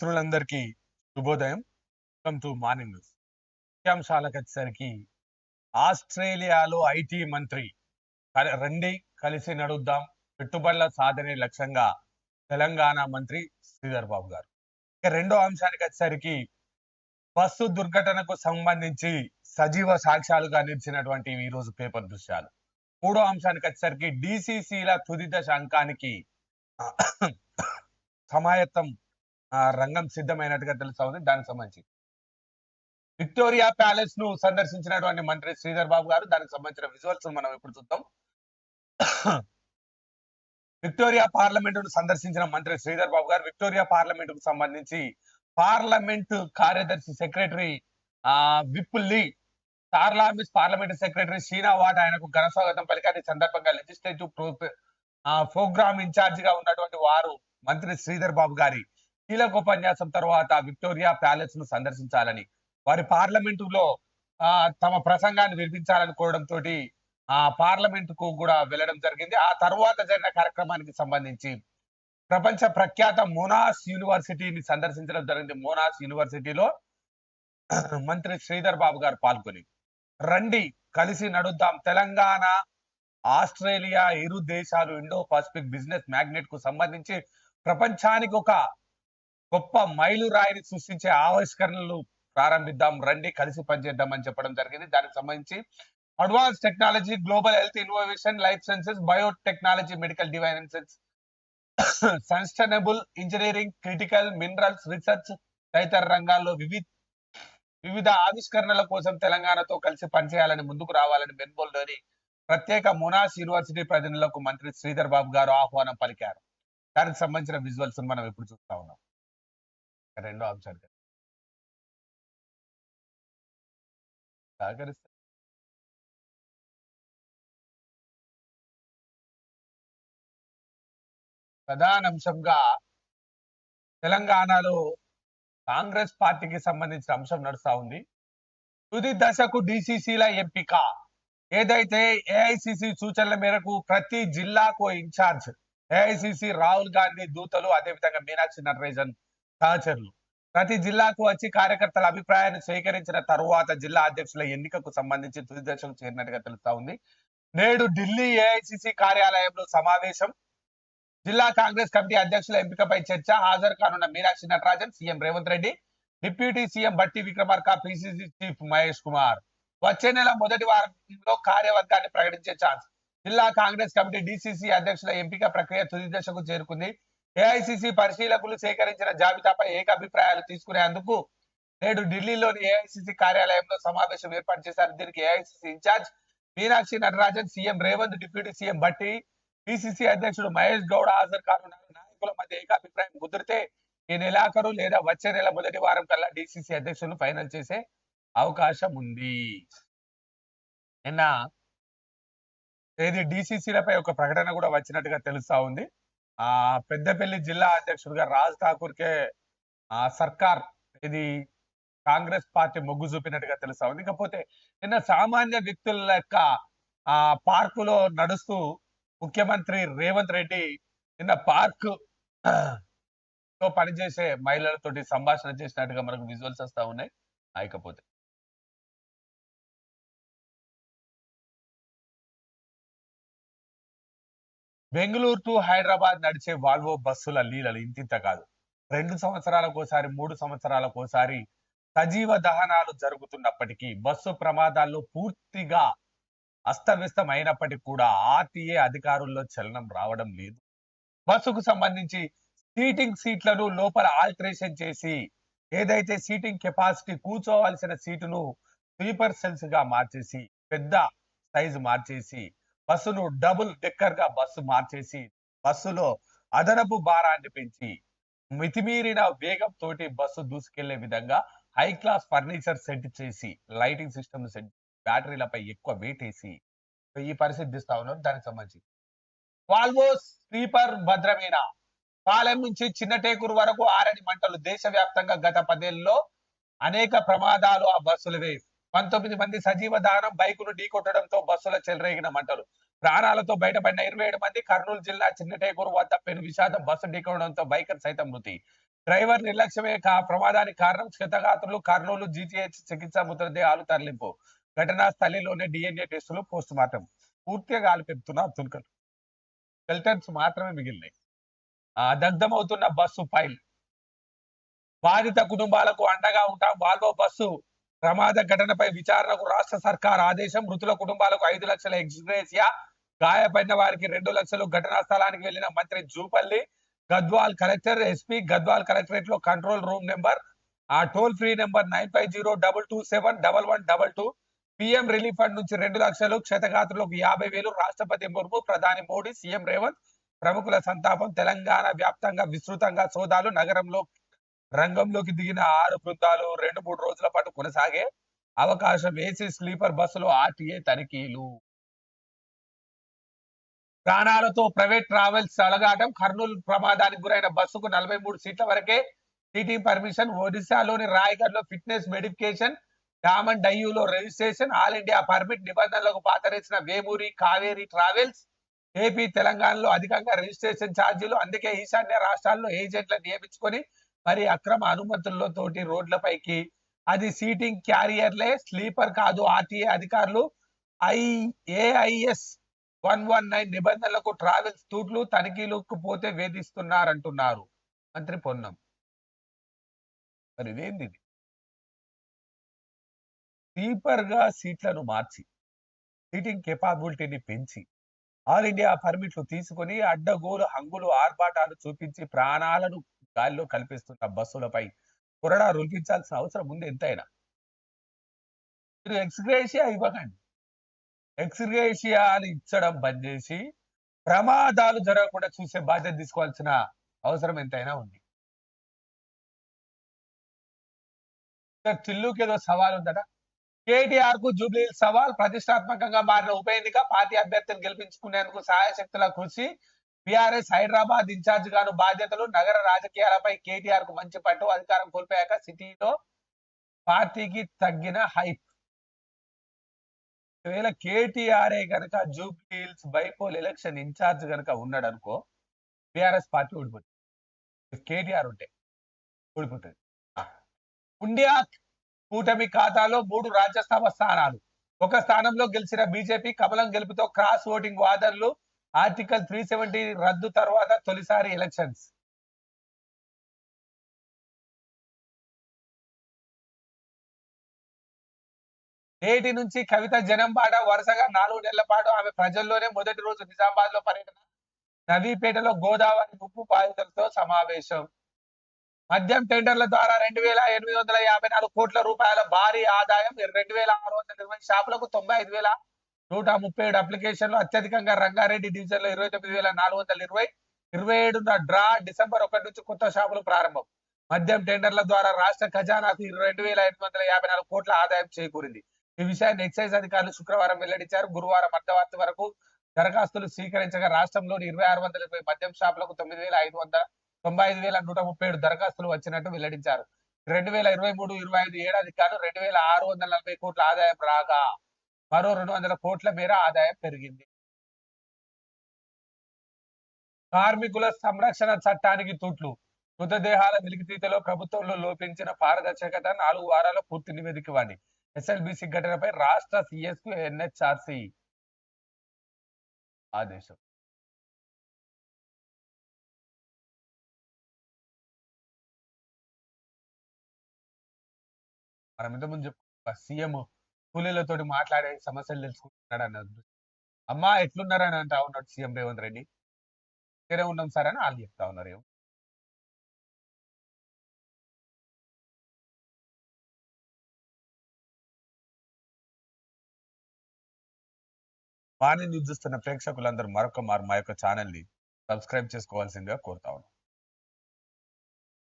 మిత్రులందరికీ శుభోదయం. Welcome to morning news. ముఖ్యాంశాలకు వచ్చేసరికి ఆస్ట్రేలియాలో ఐటీ మంత్రి రండి కలిసి నడుద్దాం. పెట్టుబడుల సాధనే లక్ష్యంగా తెలంగాణ మంత్రి శ్రీధర్ బాబు గారు. ఇక రెండో అంశానికి వచ్చేసరికి బస్సు దుర్ఘటనకు సంబంధించి సజీవ సాక్ష్యాలుగా నిలిచినటువంటి ఈరోజు పేపర్ దృశ్యాలు. మూడో అంశానికి వచ్చేసరికి డిసిసిల తుది దశ అంకానికి సమాయత్తం రంగం సిద్ధమైనట్టుగా తెలుస్తుంది దానికి సంబంధించి. విక్టోరియా ప్యాలెస్ను సందర్శించినటువంటి మంత్రి శ్రీధర్ బాబు గారు దానికి సంబంధించిన విజువల్స్ మనం ఇప్పుడు చూద్దాం. విక్టోరియా పార్లమెంటును సందర్శించిన మంత్రి శ్రీధర్ బాబు గారు విక్టోరియా పార్లమెంట్కు సంబంధించి పార్లమెంట్ కార్యదర్శి సెక్రటరీ ఆ విప్పుల్లి లీ పార్లమెంట్ సెక్రటరీ షీనా వాట్ ఆయనకు ఘన స్వాగతం పలికారు. సందర్భంగా లెజిస్లేటివ్ ప్రోగ్రామ్ ఇన్ఛార్జ్గా ఉన్నటువంటి వారు మంత్రి శ్రీధర్ బాబు గారి కీలక ఉపన్యాసం తర్వాత విక్టోరియా ప్యాలెస్ను సందర్శించాలని వారి పార్లమెంటులో ఆ, తమ ప్రసంగాన్ని వినిపించాలని కోరడంతో ఆ పార్లమెంట్కు కూడా వెళ్ళడం జరిగింది. ఆ తర్వాత జరిగిన కార్యక్రమానికి సంబంధించి ప్రపంచ ప్రఖ్యాత మోనాస్ యూనివర్సిటీని సందర్శించడం జరిగింది. మోనాస్ యూనివర్సిటీలో మంత్రి శ్రీధర్ బాబు గారు పాల్గొని రండి కలిసి నడుద్దాం. తెలంగాణ ఆస్ట్రేలియా ఇరు దేశాలు ఇండో పసిఫిక్ బిజినెస్ మ్యాగ్నెట్కు సంబంధించి ప్రపంచానికి ఒక గొప్ప మైలురాయిని సృష్టించే ఆవిష్కరణలు ప్రారంభిద్దాం రండి కలిసి పనిచేద్దాం అని చెప్పడం జరిగింది. దానికి సంబంధించి advance technology global health innovation life sciences biotechnology medical devices sustainable engineering critical minerals research తదితర రంగాల్లో వివిధ వివిధ ఆవిష్కరణల కోసం తెలంగాణతో కలిసి పనిచేయాలని ముందుకు రావాలని మెన్బోల్లోని ప్రత్యేక మొనాస్ యూనివర్సిటీ ప్రతినిధులకు మంత్రి శ్రీధర్ బాబు గారు ఆహ్వానం పలికారు. దానికి సంబంధించిన విజువల్స్ మనం ఇప్పుడు చూస్తా ఉన్నాం. రెండో ఆప్షన్ సహకరిస్తే ప్రధాన అంశంగా తెలంగాణలో కాంగ్రెస్ పార్టీకి సంబంధించిన అంశం నడుస్తా ఉంది. తుది దశకు డిసిసిల ఎంపిక. ఏదైతే ఏఐసిసి సూచనల మేరకు ప్రతి జిల్లాకు ఇన్ఛార్జ్ ఏఐసిసి రాహుల్ గాంధీ దూతలు అదేవిధంగా మీనాక్షి నటరాజన్ సహచరులు ప్రతి జిల్లాకు వచ్చి కార్యకర్తల అభిప్రాయాన్ని సేకరించిన తరువాత జిల్లా అధ్యక్షుల ఎన్నికకు సంబంధించి తుది దశకు చేరినట్టుగా తెలుస్తా ఉంది. నేడు ఢిల్లీ ఏఐసిసి కార్యాలయంలో సమావేశం. జిల్లా కాంగ్రెస్ కమిటీ అధ్యక్షుల ఎంపికపై చర్చ. హాజరు కానున్న Meenakshi Natarajan CM Revanth Reddy deputy CM Bhatti Vikramarka PCC chief Mahesh Kumar. వచ్చే నెల మొదటి వారంలో కార్యవర్గాన్ని ప్రకటించే ఛాన్స్. జిల్లా కాంగ్రెస్ కమిటీ డిసిసి అధ్యక్షుల ఎంపిక ప్రక్రియ తుది దశకు చేరుకుంది. ఏఐసిసి పరిశీలకులు సేకరించిన జాబితాపై ఏకాభిప్రాయాలు తీసుకునేందుకు నేడు ఢిల్లీలోని ఏఐసిసి కార్యాలయంలో సమావేశం ఏర్పాటు చేశారు. దీనికి AICC in charge Meenakshi Natarajan CM Revanth deputy CM Bhatti PCC అధ్యక్షుడు మహేష్ గౌడ హాజరు కానున్నారు. నాయకుల మధ్య ఏకాభిప్రాయం కుదిరితే ఈ నెలాఖరు లేదా వచ్చే నెల మొదటి వారం కల్లా డిసిసి అధ్యక్షులు ఫైనల్ చేసే అవకాశం ఉంది. నిన్న ఏది డిసిసిలపై ఒక ప్రకటన కూడా వచ్చినట్టుగా తెలుస్తా ఉంది. ఆ పెద్దపల్లి జిల్లా అధ్యక్షుడిగా రాజ్ ఠాకూర్ కే ఆ సర్కార్ ఇది కాంగ్రెస్ పార్టీ మొగ్గు చూపినట్టుగా తెలుస్తా ఉంది. ఇకపోతే నిన్న సామాన్య వ్యక్తుల యొక్క ఆ పార్కులో నడుస్తూ ముఖ్యమంత్రి రేవంత్ రెడ్డి నిన్న పార్క్ తో పనిచేసే మహిళలతోటి సంభాషణ చేసినట్టుగా మనకు విజువల్స్ వస్తా ఉన్నాయి. ఇకపోతే బెంగళూరు టు హైదరాబాద్ నడిచే వాల్వో బస్సుల లీలలు ఇంతింత కాదు. రెండు సంవత్సరాలకోసారి మూడు సంవత్సరాలకోసారి సజీవ దహనాలు జరుగుతున్నప్పటికీ బస్సు ప్రమాదాల్లో పూర్తిగా అస్తవ్యస్తం అయినప్పటికీ కూడా ఆర్టీఏ అధికారుల్లో చలనం రావడం లేదు. బస్సుకు సంబంధించి సీటింగ్ సీట్లను లోపల ఆల్టరేషన్ చేసి ఏదైతే సీటింగ్ కెపాసిటీ కూర్చోవలసిన సీటును స్లీపర్ సెల్స్గా మార్చేసి పెద్ద సైజు మార్చేసి బస్సును డబుల్ డెక్కర్గా బస్సు మార్చేసి బస్సులో అదనపు భారాన్ని పెంచి మితిమీరిన వేగం తోటి బస్సు దూసుకెళ్ళే విధంగా హై క్లాస్ ఫర్నిచర్ సెట్ చేసి లైటింగ్ సిస్టమ్ సెట్ బ్యాటరీలపై ఎక్కువ వెయిట్ వేసి ఈ పరిస్థితి తీస్తా దానికి సంబంధించి వాల్వో స్లీపర్ భద్రమైన? పాలెం నుంచి చిన్నటేకూరు వరకు ఆరని మంటలు దేశవ్యాప్తంగా గత పదేళ్ళలో అనేక ప్రమాదాలు ఆ బస్సులవే పంతొమ్మిది మంది సజీవ దానం బైకును ఢీకొట్టడంతో బస్సుల చెలరేగిన మంటలు ప్రాణాలతో బయటపడిన ఇరవై ఏడు మంది కర్నూలు జిల్లా చిన్నటేకూరు వద్ద పెను విషాదం బస్సు ఢీకొనడంతో బైకర్ సైతం మృతి. డ్రైవర్ నిర్లక్ష్యమే కా ప్రమాదానికి కారణం క్షతగాత్రులు కర్నూలు జీజీహెచ్ చికిత్స మృతదేహాలు తరలింపు. ఘటనా స్థలిలోనే డిఎన్ఏ టెస్టులు పోస్ట్ మార్టం పూర్తిగా గాలి పెడుతున్న అబ్దుల్ కలాం. స్కెల్టన్స్ మాత్రమే మిగిలినాయి. ఆ దగ్ధమవుతున్న బస్సు ఫైల్. బాధిత కుటుంబాలకు అండగా ఉంటాం. వాల్వో బస్సు ప్రమాద ఘటనపై విచారణకు రాష్ట్ర సర్కార్ ఆదేశం మృతుల కుటుంబాలకు ఐదు లక్షల ఎక్స్గ్రేసియా గాయపడిన వారికి రెండు లక్షలు ఘటనా స్థలానికి వెళ్ళిన మంత్రి జూపల్లి గద్వాల్ కలెక్టర్ ఎస్పీ గద్వాల్ కలెక్టరేట్లో కంట్రోల్ రూమ్ నెంబర్ ఆ toll free number nine five zero double two seven double one double two PM relief fund నుంచి రెండు లక్షలు క్షతగాత్రులకు యాభై వేలు రాష్ట్రపతి ముర్ము ప్రధాని మోడీ సీఎం రేవంత్ ప్రముఖుల సంతాపం తెలంగాణ వ్యాప్తంగా విస్తృతంగా సోదాలు నగరంలో రంగంలోకి దిగిన ఆరు బృందాలు రెండు మూడు రోజుల పాటు కొనసాగే అవకాశం ఏసీ స్లీపర్ బస్సులో ఆర్టీఏ తనిఖీలు. ప్రాణాలతో ప్రైవేట్ ట్రావెల్స్ అలగాటం కర్నూలు ప్రమాదానికి గురైన బస్సుకు నలభై మూడు సీట్ల వరకే సీటింగ్ పర్మిషన్ ఒడిశాలోని రాయగఢ్లో ఫిట్నెస్ మెడిఫికేషన్ డామన్ డయ్యూలో రిజిస్ట్రేషన్ ఆల్ ఇండియా పర్మిట్ నిబంధనలకు పాతరేసిన వేమూరి కావేరి ట్రావెల్స్ ఏపీ తెలంగాణలో అధికంగా రిజిస్ట్రేషన్ ఛార్జీలు అందుకే ఈశాన్య రాష్ట్రాల్లో ఏజెంట్లను నియమించుకొని మరి అక్రమ అనుమతుల్లో తోటి రోడ్లపైకి అది సీటింగ్ క్యారియర్లే స్లీపర్ కాదు ఆర్టీఏ అధికారులు. ఐ ఏఐఎస్ వన్ వన్ నైన్ నిబంధనలకు ట్రావెల్స్ తూట్లు తనిఖీలకు పోతే వేధిస్తున్నారంటున్నారు మంత్రి పొన్నం. మరి ఇదేంది స్లీపర్గా సీట్లను మార్చి సీటింగ్ కెపాబిలిటీని పెంచి ఆల్ ఇండియా పర్మిట్లు తీసుకొని అడ్డగోలు హంగులు ఆర్భాటాలు చూపించి ప్రాణాలను గాల్లో కల్పిస్తున్న బస్సులపై. కొరడా రుల్పించాల్సిన అవసరం ఉంది ఎంతైనా. మీరు ఎక్స్గ్రేషియా ఇవ్వకండి. ఎక్స్గ్రేషియా అని ఇచ్చడం బంద్ చేసి ప్రమాదాలు జరగకుండా చూసే బాధ్యత తీసుకోవాల్సిన అవసరం ఎంతైనా ఉంది. చిల్లుకి ఏదో సవాల్ ఉందట. కేటీఆర్కు జూబ్లీ సవాల్ ప్రతిష్టాత్మకంగా మారిన ఉప ఎన్నిక పార్టీ అభ్యర్థిని గెలిపించుకునేందుకు సహాయశక్తుల కృషి బీఆర్ఎస్ హైదరాబాద్ ఇన్ఛార్జ్ గాను బాధ్యతలు నగర రాజకీయాలపై కేటీఆర్కు మంచి పట్టు అధికారం కోల్పోయాక సిటీలో పార్టీకి తగ్గిన హైప్. ఒకవేళ కేటీఆర్ఏ గనక Jubilee Hills bypoll election in charge గనక ఉన్నాడు అనుకో బీఆర్ఎస్ పార్టీ ఓడిపోతుంది. కేటీఆర్ ఉంటే ఓడిపోతుంది. ఇండియా కూటమి ఖాతాలో మూడు రాజ్యసభ స్థానాలు. ఒక స్థానంలో గెలిచిన బీజేపీ కమలం గెలుపుతో క్రాస్ ఓటింగ్ వాదనలు ఆర్టికల్ త్రీ సెవెంటీ రద్దు తర్వాత తొలిసారి ఎలక్షన్స్. నేటి నుంచి కవిత జనం పాట వరుసగా నాలుగు నెలల పాటు ఆమె ప్రజల్లోనే మొదటి రోజు నిజామాబాద్లో పర్యటన నవీపేటలో గోదావరి ఉప్పు బాధితులతో సమావేశం. మద్యం టెండర్ల ద్వారా రెండు వేల ఎనిమిది వందల యాభై నాలుగు కోట్ల రూపాయల భారీ ఆదాయం రెండు వేల ఆరు వందల ఇరవై షాపులకు తొంభై ఐదు వేల నూట ముప్పై ఏడు అప్లికేషన్లు అత్యధికంగా రంగారెడ్డి డివిజన్లో ఇరవై తొమ్మిది వేల నాలుగు వందల ఇరవై ఇరవై ఏడున డ్రా డిసెంబర్ ఒకటి నుంచి కొత్త షాపులు ప్రారంభం. మద్యం టెండర్ల ద్వారా రాష్ట్ర ఖజానాకు రెండు వేల ఎనిమిది వందల యాభై నాలుగు కోట్ల ఆదాయం చేకూరింది. ఈ విషయాన్ని ఎక్సైజ్ అధికారులు శుక్రవారం వెల్లడించారు. గురువారం అర్ధరాత్రి వరకు దరఖాస్తులు స్వీకరించగా రాష్ట్రంలోని ఇరవై ఆరు వందల ఇరవై మద్యం షాపులకు తొమ్మిది వేల ఐదు వందల తొంభై ఐదు వేల నూట ముప్పై ఏడు దరఖాస్తులు వచ్చినట్టు వెల్లడించారు. రెండు వేల ఇరవై మూడు ఇరవై ఐదు ఏడాది కాదు రెండు వేల ఆరు వందల నలభై కోట్ల ఆదాయం రాగా మరో రెండు వందల కోట్ల మేర ఆదాయం పెరిగింది. కార్మికుల సంరక్షణ చట్టానికి తుట్లు. మృతదేహాల వెలికితీతలో ప్రభుత్వంలో లోపించిన పారదర్శకత నాలుగు వారాల పూర్తి నివేదిక ఇవ్వండి. ఎస్ఎల్బిసి ఘటనపై రాష్ట్ర సిఎస్కు ఎన్హెచ్ఆర్సి ఆదేశం. మనం ఇంతకుముందు చెప్పు సీఎం కూలీలతో మాట్లాడే సమస్యలు తెలుసుకుంటున్నాడు అన్నది అమ్మా ఎట్లున్నారని అంటా ఉన్నాడు సీఎం రేవంత్ రెడ్డి. ఇక్కడే ఉన్నాం సార్ అని వాళ్ళు చెప్తా ఉన్నారు ఏమో. మార్నింగ్ న్యూస్ చూస్తున్న ప్రేక్షకులందరూ మరొక మారు మా యొక్క ఛానల్ని సబ్స్క్రైబ్ చేసుకోవాల్సిందిగా కోరుతా ఉన్నాం.